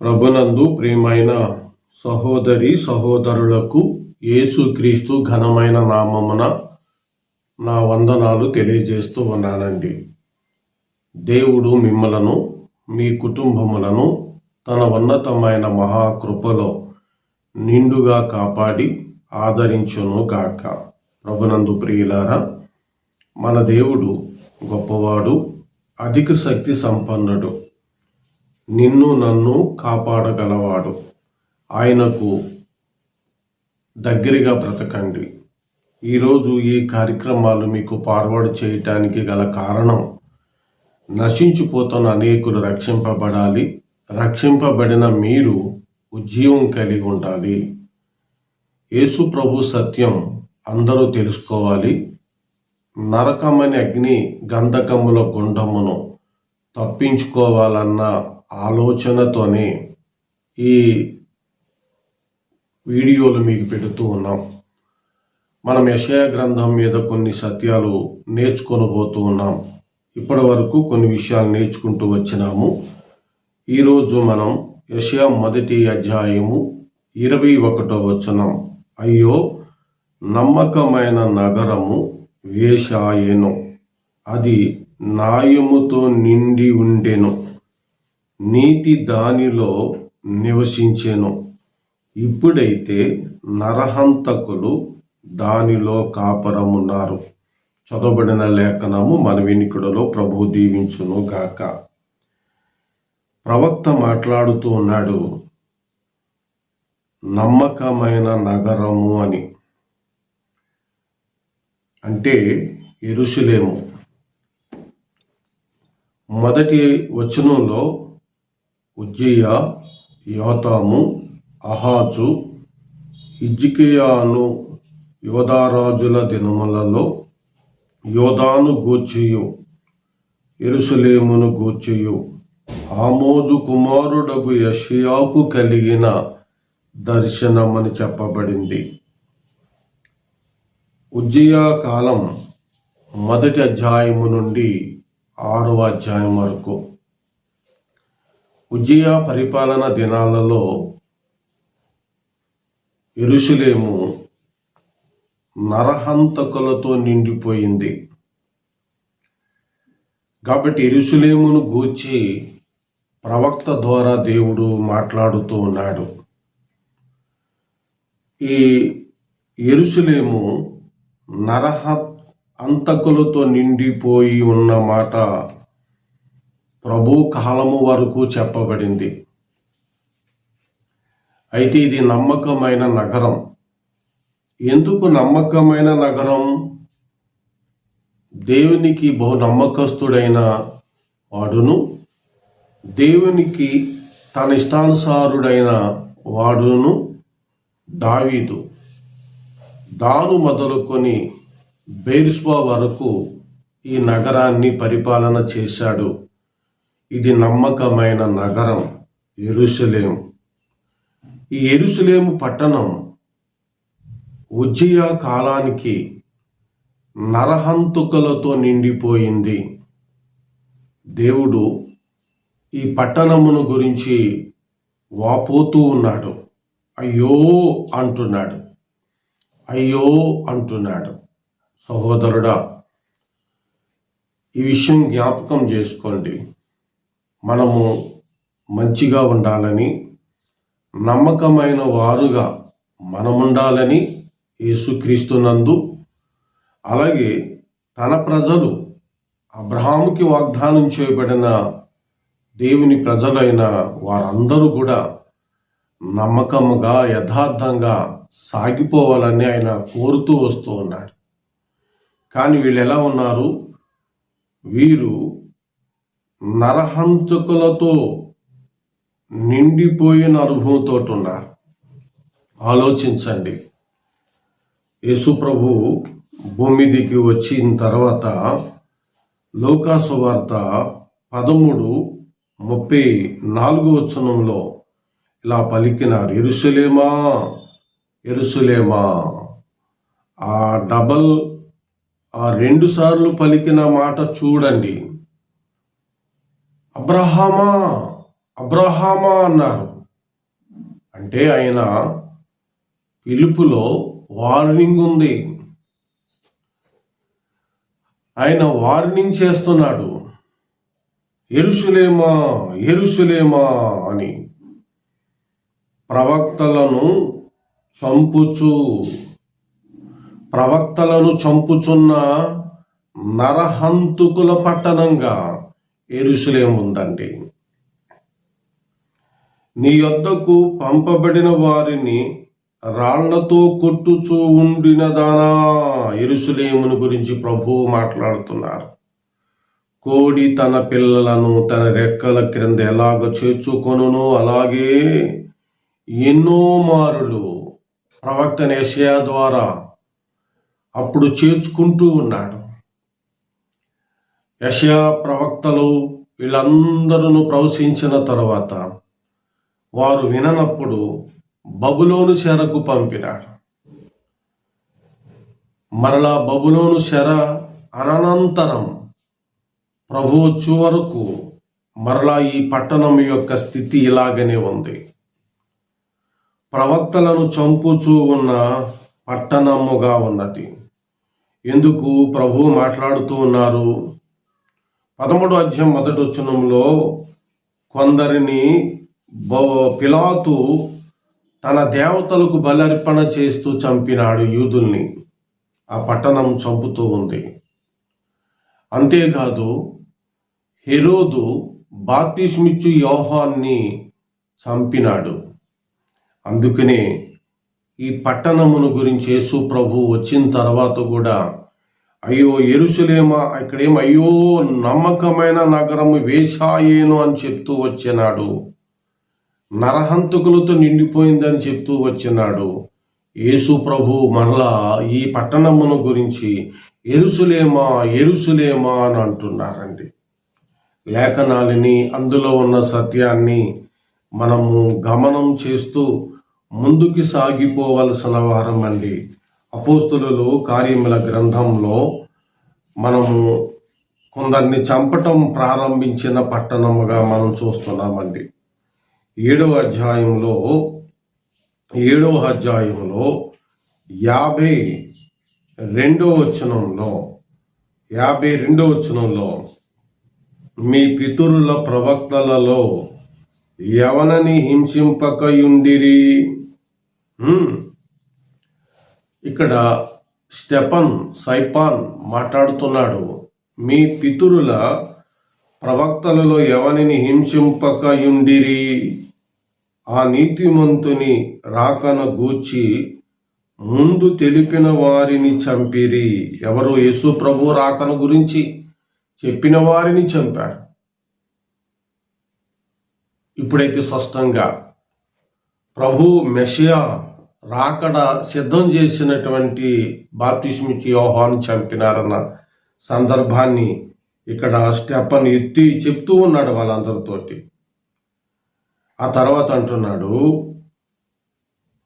ప్రభునందు ప్రియమైన సహోదరి సహోదరులకు యేసుక్రీస్తు ఘనమైన నామమున నా వందనాలు తెలియజేస్తూ ఉన్నానండి. దేవుడు మిమ్మలను మీ కుటుంబములను తన ఉన్నతమైన మహాకృపలో నిండుగా కాపాడి ఆదరించును గాక. ప్రభునందు ప్రియులారా మన దేవుడు గొప్పవాడు అధిక శక్తి సంపన్నుడు. నిన్ను నన్ను కాపాడగలవాడు. ఆయనకు దగ్గరగా బ్రతకండి. ఈరోజు ఈ కార్యక్రమాలు మీకు ఫార్వర్డ్ చేయటానికి గల కారణం నశించిపోతున్న అనేకులు రక్షింపబడాలి. రక్షింపబడిన మీరు ఉజ్జీవం కలిగి ఉండాలి. యేసు ప్రభు సత్యం అందరూ తెలుసుకోవాలి. నరకమని అగ్ని గంధకముల గుండమును తప్పించుకోవాలన్న ఆలోచనతోనే ఈ వీడియోలు మీకు పెడుతూ ఉన్నాం. మనం యశయ గ్రంథం మీద కొన్ని సత్యాలు నేర్చుకొనబోతూ ఉన్నాం. ఇప్పటి వరకు కొన్ని విషయాలు నేర్చుకుంటూ వచ్చినాము. ఈరోజు మనం యశయ మొదటి అధ్యాయము ఇరవై ఒకటో వచనం. అయ్యో నమ్మకమైన నగరము వేషాయెను అది న్యాయముతో నిండి ఉండెను. నీతి దానిలో నివసించెను. ఇప్పుడైతే నరహంతకులు దానిలో కాపరమున్నారు. చదవబడిన లేఖనము మన వెనుకడలో ప్రభు దీవించును గాక. ప్రవక్త మాట్లాడుతూ ఉన్నాడు నమ్మకమైన నగరము అని. అంటే ఎరుసలేము మొదటి వచనంలో ఉజ్జయ యోతాము అహాజు ఇజ్జికియాను యోధారాజుల దినములలో యోధాను గూర్చియు ఎరుసలేమును గూర్చియు ఆమోజు కుమారుడగు యషియాకు కలిగిన దర్శనమని చెప్పబడింది. ఉజ్జయా కాలం మొదటి అధ్యాయము నుండి ఆరవ అధ్యాయం వరకు. ఉజ్జయ పరిపాలన దినాలలో ఎరుషులేము నరహంతకులతో నిండిపోయింది. కాబట్టి ఎరుషులేమును గూర్చి ప్రవక్త ద్వారా దేవుడు మాట్లాడుతూ ఉన్నాడు. ఈ ఎరుసలేము నరహ అంతకులతో నిండిపోయి ఉన్న మాట ప్రభు కాలము వరకు చెప్పబడింది. అయితే ఇది నమ్మకమైన నగరం. ఎందుకు నమ్మకమైన నగరం? దేవునికి బహు నమ్మకస్తుడైన వాడును. దేవునికి తన ఇష్టానుసారుడైన వాడును దావీదు. దాను మొదలుకొని బేర్స్బా వరకు ఈ నగరాన్ని పరిపాలన చేశాడు. ఇది నమ్మకమైన నగరం ఎరుసలేం. ఈ ఎరుసలేము పట్టణం ఉజ్జయ కాలానికి నరహంతుకలతో నిండిపోయింది. దేవుడు ఈ పట్టణమును గురించి వాపోతూ ఉన్నాడు. అయ్యో అంటున్నాడు. అయ్యో అంటున్నాడు. సహోదరుడా ఈ విషయం జ్ఞాపకం చేసుకోండి. మనము మంచిగా ఉండాలని నమ్మకమైన వారుగా మనముండాలని యేసుక్రీస్తునందు అలాగే తన ప్రజలు అబ్రహాముకి వాగ్దానం చేయబడిన దేవుని ప్రజలైన వారందరూ కూడా నమ్మకముగా యథార్థంగా సాగిపోవాలని ఆయన కోరుతూ వస్తూ ఉన్నాడు. కానీ వీళ్ళు ఎలా ఉన్నారు? వీరు నరహంతకులతో నిండిపోయిన అనుభవంతో ఉన్నారు ఆలోచించండి. యేసుప్రభు భూమి దిగి వచ్చిన తర్వాత లోకాసు వార్త పదమూడు ముప్పై నాలుగు వచనంలో ఇలా పలికినారు. ఎరుసలేమా ఎరుసలేమా ఆ డబల్ ఆ రెండు సార్లు పలికిన మాట చూడండి. అబ్రహామా అబ్రహామా అన్నారు. అంటే ఆయన పిలుపులో వార్నింగ్ ఉంది. ఆయన వార్నింగ్ చేస్తున్నాడు. ఎరుషులేమా ఎరుషులేమా అని ప్రవక్తలను చంపుచు ప్రవక్తలను చంపుచున్న నరహంతుకుల పట్టణంగా ఎరుసలేం ఉందండి నీ యొద్దకు పంపబడిన వారిని రాళ్ళతో కొట్టుచూ ఉండిన దానా ఎరుసలేమును గురించి ప్రభువు మాట్లాడుతున్నారు. కోడి తన పిల్లలను తన రెక్కల క్రింద ఎలాగ చేర్చుకొనునో అలాగే ఎన్నో మారులు ప్రవక్త నేషయా ద్వారా అప్పుడు చేర్చుకుంటూ ఉన్నాడు. యషయా ప్రవక్తలు వీళ్ళందరూ ప్రవశించిన తర్వాత వారు విననప్పుడు బబులోను శరకు పంపినాడు. మరలా బబులోను శర అనంతరం ప్రభు వచ్చు వరకు మరలా ఈ పట్టణం యొక్క స్థితి ఇలాగనే ఉంది. ప్రవక్తలను చంపుచూ ఉన్న పట్టణముగా ఉన్నది. ఎందుకు? ప్రభు మాట్లాడుతూ ఉన్నారు పదమూడు అధ్యాయం మొదటి వచనంలో కొందరిని బ- పిలాతు తన దేవతలకు బలర్పణ చేస్తూ చంపినాడు యూదుల్ని. ఆ పట్టణం చంపుతూ ఉంది. అంతేకాదు హెరోదు బాప్తిస్మిచ్చు యోహాన్ని చంపినాడు. అందుకనే ఈ పట్టణమును గురించి యేసు ప్రభు వచ్చిన తర్వాత కూడా అయ్యో ఎరుసలేమా ఇక్కడేం అయ్యో నమ్మకమైన నగరము వేషాయేను అని చెప్తూ వచ్చినాడు. నరహంతకులతో నిండిపోయిందని చెప్తూ వచ్చినాడు. యేసు ప్రభు మరలా ఈ పట్టణమును గురించి ఎరుసులేమా ఎరుసులేమా అని అంటున్నారండి. లేఖనాలని అందులో ఉన్న సత్యాన్ని మనము గమనం చేస్తూ ముందుకు సాగిపోవలసిన వారం అండి అపోస్తులు కార్యముల గ్రంథంలో మనము కొందరిని చంపటం ప్రారంభించిన పట్టణముగా మనం చూస్తున్నామండి ఏడవ అధ్యాయంలో ఏడవ అధ్యాయంలో యాభై రెండో వచనంలో యాభై రెండో వచనంలో మీ పితరుల ప్రవక్తలలో ఎవనని హింసింపకయుండిరి హ్మ్. ఇక్కడ స్టెపన్ సైపాన్ మాట్లాడుతున్నాడు. మీ పితరుల ప్రవక్తలలో ఎవరిని హింసింపకయుండిరి? ఆ నీతిమంతుని రాకన గూర్చి ముందు తెలిపిన వారిని చంపిరి. ఎవరు యేసు ప్రభు రాకన గురించి చెప్పిన వారిని చంపారు ఇప్పుడైతే స్పష్టంగా ప్రభు మెషియా రాకడ సిద్ధం చేసినటువంటి బాప్తిస్మిచి యోహాను చంపినారన్న సందర్భాన్ని ఇక్కడ స్టెప్పన్ ఎత్తి చెప్తూ ఉన్నాడు వాళ్ళందరితోటి. ఆ తర్వాత అంటున్నాడు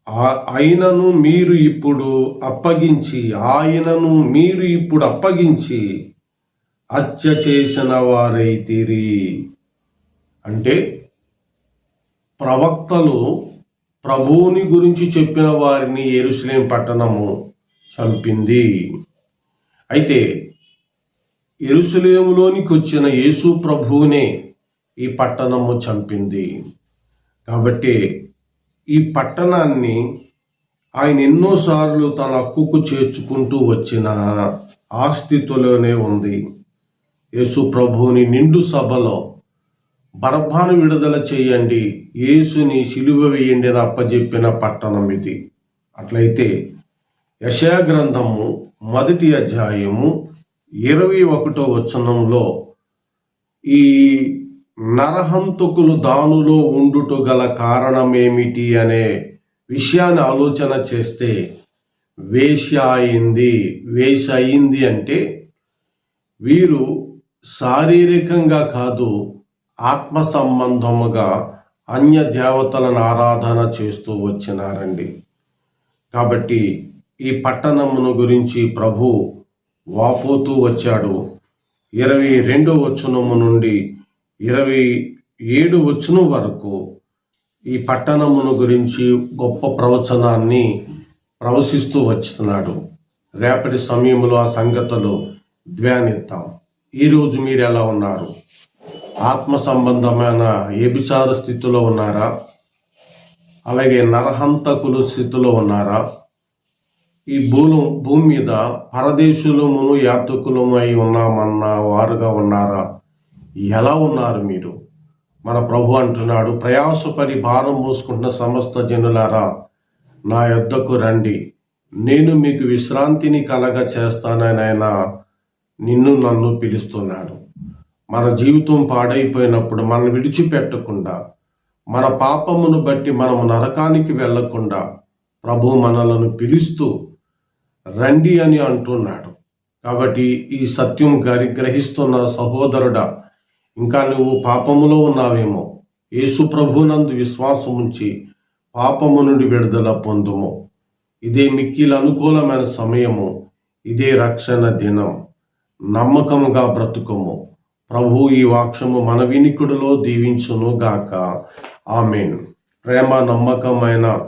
"ఆ- ఆయనను మీరు ఇప్పుడు అప్పగించి ఆయనను మీరు ఇప్పుడు అప్పగించి హత్య చేసిన వారైతిరి అంటే ప్రవక్తలు ప్రభువుని గురించి చెప్పిన వారిని ఎరుసలేం పట్టణము చంపింది. అయితే ఎరుసలేములోనికి వచ్చిన యేసు ప్రభువునే ఈ పట్టణము చంపింది. కాబట్టి ఈ పట్టణాన్ని ఆయన ఎన్నోసార్లు తన హక్కుకు చేర్చుకుంటూ వచ్చిన ఆ స్థితిలోనే ఉంది. యేసు ప్రభువుని నిండు సభలో బరబ్బాను విడుదల చేయండి. యేసుని సిలువ వేయండి అని అప్పజెప్పిన పట్టణం ఇది. అట్లయితే యశాగ్రంథము మొదటి అధ్యాయము ఇరవై ఒకటో వచనంలో ఈ నరహంతకులు దానులో ఉండుట గల కారణమేమిటి అనే విషయాన్ని ఆలోచన చేస్తే వేష అయింది వేష అయింది అంటే వీరు శారీరకంగా కాదు ఆత్మ సంబంధముగా అన్య దేవతలను ఆరాధన చేస్తూ వచ్చినారండి. కాబట్టి ఈ పట్టణమును గురించి ప్రభు వాపోతూ వచ్చాడు. ఇరవై రెండో వచనము నుండి ఇరవై ఏడు వచనం వరకు ఈ పట్టణమును గురించి గొప్ప ప్రవచనాన్ని ప్రవశిస్తూ వచ్చుతున్నాడు రేపటి సమయంలో ఆ సంగతులు ధ్యానిద్దాం. ఈరోజు మీరు ఎలా ఉన్నారు? ఆత్మ సంబంధమైన ఏబిచార స్థితిలో ఉన్నారా? అలాగే నరహంతకులు స్థితిలో ఉన్నారా? ఈ భూలు భూమి మీద పరదేశులమును యాత్రికులము అయి ఉన్నామన్న వారుగా ఉన్నారా? ఎలా ఉన్నారు మీరు? మన ప్రభు అంటున్నాడు ప్రయాసపడి భారం మోసుకుంటున్న సమస్త జనులారా నా యొద్దకు రండి. నేను మీకు విశ్రాంతిని కలగ చేస్తానని ఆయన నిన్ను నన్ను పిలుస్తున్నాడు. మన జీవితం పాడైపోయినప్పుడు మనం విడిచిపెట్టకుండా మన పాపమును బట్టి మనము నరకానికి వెళ్ళకుండా ప్రభు మనలను పిలుస్తూ రండి అని అంటున్నాడు. కాబట్టి ఈ సత్యం గారి గ్రహిస్తున్న సహోదరుడా ఇంకా నువ్వు పాపములో ఉన్నావేమో యేసు ప్రభునందు విశ్వాసం ఉంచి పాపము నుండి విడుదల పొందుము. ఇదే మిక్కిల అనుకూలమైన సమయము ఇదే రక్షణ దినం. నమ్మకముగా బ్రతుకము. ప్రభు ఈ వాక్యము మన వినికుడిలో దీవించును గాక. ఆమెన్. ప్రేమ నమ్మకమైన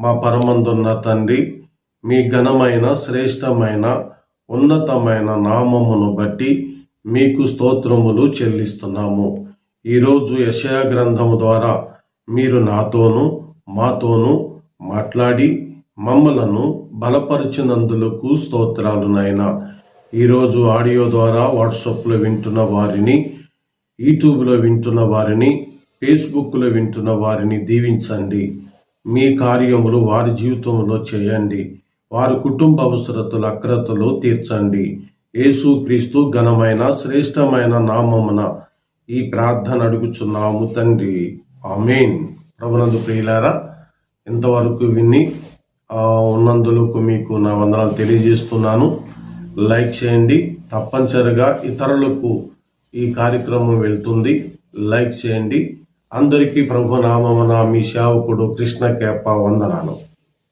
మా పరమందున్న తండ్రి మీ ఘనమైన శ్రేష్టమైన ఉన్నతమైన నామమును బట్టి మీకు స్తోత్రములు చెల్లిస్తున్నాము. ఈరోజు యశయ గ్రంథము ద్వారా మీరు నాతోనూ మాతోనూ మాట్లాడి మమ్మలను బలపరిచినందులకు స్తోత్రాలు నాయనా. ఈరోజు ఆడియో ద్వారా వాట్సాప్లో వింటున్న వారిని యూట్యూబ్లో వింటున్న వారిని ఫేస్బుక్లో వింటున్న వారిని దీవించండి. మీ కార్యములు వారి జీవితంలో చేయండి. వారి కుటుంబ అవసరతలు అక్రతలు తీర్చండి. యేసుక్రీస్తు ఘనమైన శ్రేష్టమైన నామమున ఈ ప్రార్థన అడుగుచున్నాము తండ్రి. ఆమెన్. ప్రభునందు ప్రియులారా ఇంతవరకు విని ఉన్నందులకు మీకు నా వందనాలు తెలియజేస్తున్నాను. లైక్ చేయండి. తప్పనిసరిగా ఇతరులకు ఈ కార్యక్రమం వెళ్తుంది. లైక్ చేయండి. అందరికీ ప్రభు నామమున మీ సేవకుడు కృష్ణ కేప వందనాలు.